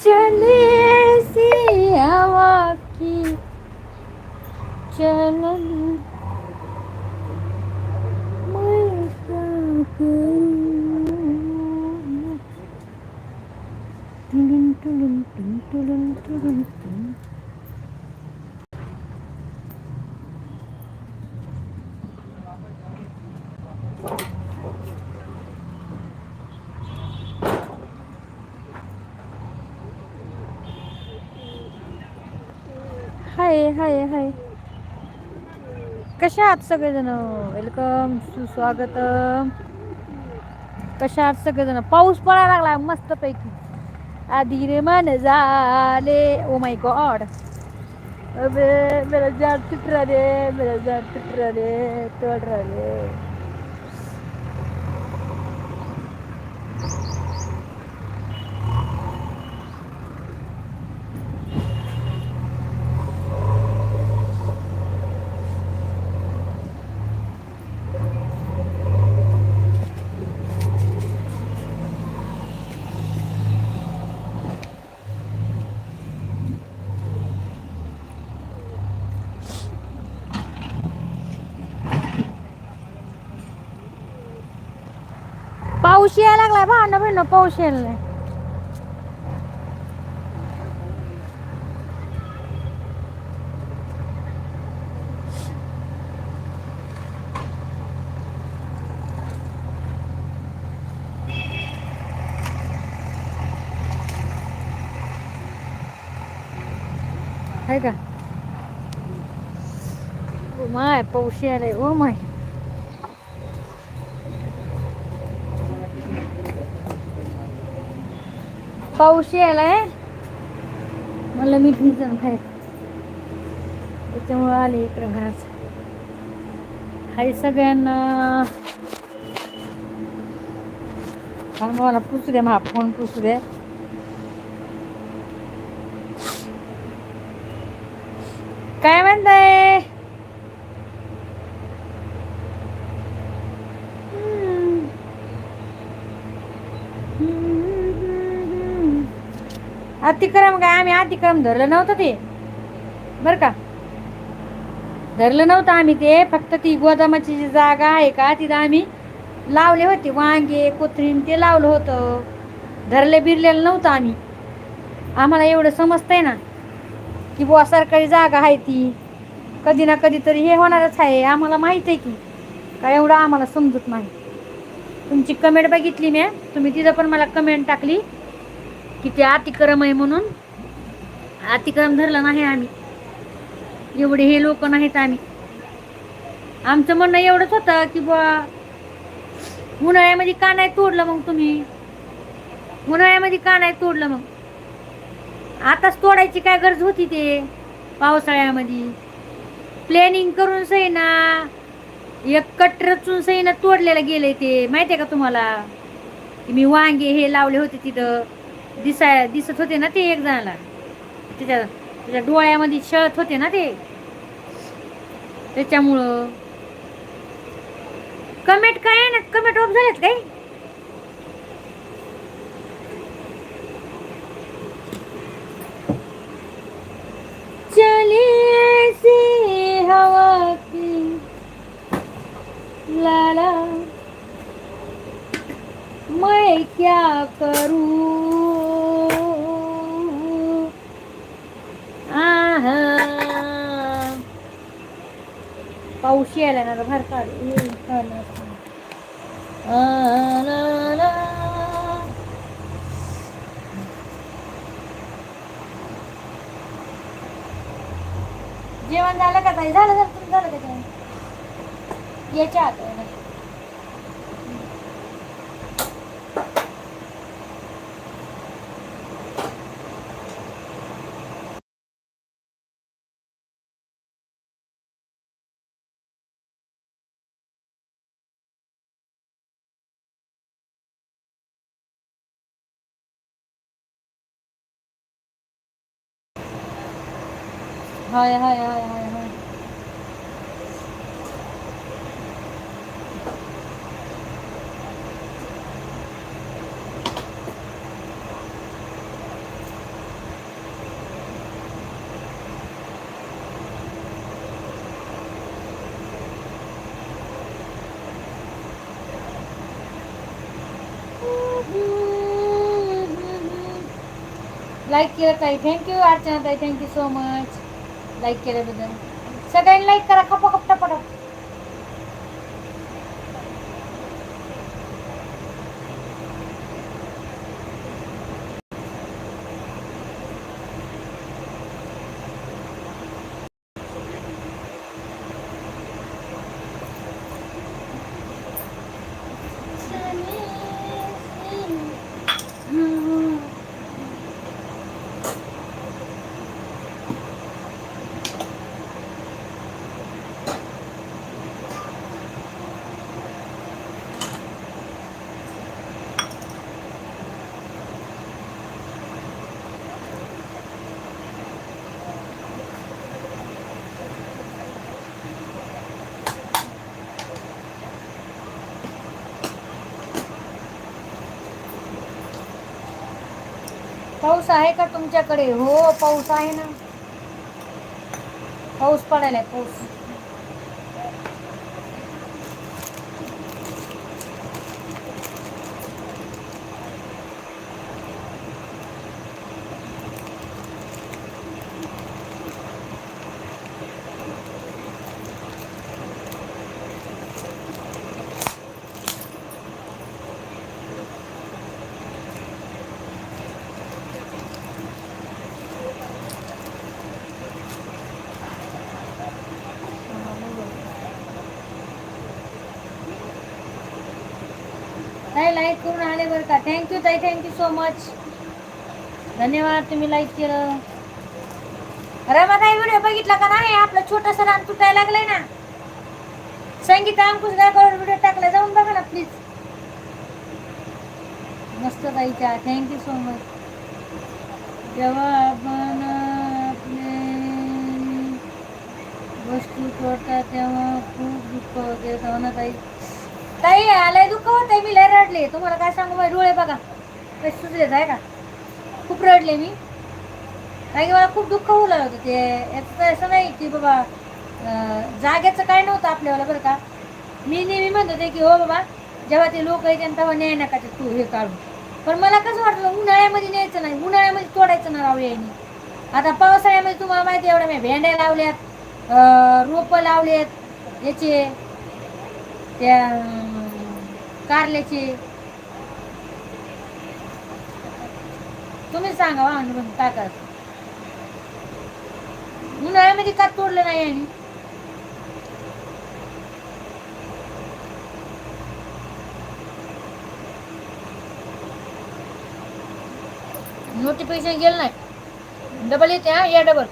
चले सी हवा की चलन मैं क्या करूं? टुडुन, टुडुन, टुन, टुडुन, टुडुन, हाय हाय हाय. कशा आहात सगळेजण? वेलकम सुस्वागत. कशा आहात सगळेजण? पाऊस पडायला लागला मस्त पैकी आधी रे मन झाले. ओ माय गॉड अबे मेरा जान टूट रे मेरा जान टूट रे टूट रे पाऊस यायला लागलाय भांडण भांडण पाऊस यायला लागलाय. आहे का ओ माय पाऊस यायलाय ओ माय पाऊस यायलाय. मला मीठ भिजन खाय त्याच्यामुळे आले इकडं घरात. हाय सगळ्यांना. थांबा मला पुसू द्या मा फोन पुसू द्या काय म्हणताय? अतिक्रम काय? आम्ही अतिक्रम धरलं नव्हतं ते. बर का? धरलं नव्हतं आम्ही ते. फक्त ती गोदामाची जी जागा आहे का तिथं आम्ही लावले होते. वांगे कोथरीन ते लावलं होतं. धरले बिरलेलं नव्हतं आम्ही. आम्हाला एवढं समजतंय ना की बुवा सरकारी जागा आहे ती. कधी ना कधी तरी हे होणारच आहे. आम्हाला माहीत आहे की. का एवढं आम्हाला समजत नाही. तुमची कमेंट बघितली मी तुम्ही तिथं पण मला कमेंट टाकली. की ते अतिक्रम आहे म्हणून अतिक्रम धरलं नाही आम्ही. एवढे हे लोक नाहीत आम्ही. आमचं म्हणणं एवढंच होतं की बुवा उन्हाळ्यामध्ये का नाही तोडलं मग तुम्ही? उन्हाळ्यामध्ये का नाही तोडलं मग? आताच तोडायची काय गरज होती ते पावसाळ्यामध्ये? प्लॅनिंग करून सही ना एक कट रचून सही ना तोडलेलं गेले ते. माहितीये का तुम्हाला? की मी वांगे हे लावले होते तिथं. दिसाय दिसत होते ना ते एक जणाला त्याच्या त्याच्या डोळ्यामध्ये शळत होते ना ते. त्याच्यामुळं. कमेंट काय आहे ना कमेंट ऑफ झाल्यात काय? चली हवा लाला मैं क्या करूं? पाऊस यायला ना बाहेर काढ जेवण झालं का ताई? झालं झालं तुमचं झालं का जेवण? याच्या आत हाय हाय हाय हाय हाय. लाईक केलं ताई. थँक्यू अर्चना ताई. थँक्यू सो मच लाईक केल्याबद्दल. सगळ्यांनी लाईक करा खपा. पाऊस आहे का तुमच्याकडे? हो पाऊस आहे ना. पाऊस पडायला पाऊस. लाईक करून आले बरं का. थँक्यू ताई थँक्यू सो मच धन्यवाद तुम्ही लाईक केलं. अरे ताई व्हिडिओ बघितला का नाही? आपलं छोटंसं रान तुटायला लागलंय ना. संगीता अंकुश गायकवाड व्हिडिओ टाकला. जाऊन बघा ना प्लीज मस्त ताईच्या. थँक्यू सो मच जेव्हा आपण आपले वस्तू तोडतात तेव्हा खूप दुःख होते. हो ताई? ताई आलंय दुःख होत मी लय रडले तुम्हाला काय सांगू माझे डोळे बघा. कसे सुचलेत आहे का? खूप रडले मी. कारण की मला खूप दुःख होऊ लागलं होतं. ते याचं तर असं नाही की बाबा जागेचं काय नव्हतं आपल्याला बरं का? मी नेहमी म्हणत होते की हो बाबा जेव्हा ते लोक येते तेव्हा न्याय नका ते तू हे काढून. पण मला कसं वाटलं उन्हाळ्यामध्ये न्यायचं नाही. उन्हाळ्यामध्ये तोडायचं ना लावले यांनी. आता पावसाळ्यामध्ये तुम्हाला माहिती एवढ्या मी भेंड्या लावल्यात रोपं लावलेत याचे त्या कारल्याचे. तुम्ही सांगा वा अनुभव काय करायचं उन्हाळ्यामध्ये का तोडलं नाही आणि नोटिफिकेशन गेलं नाही. डबल येते हा? या डबल.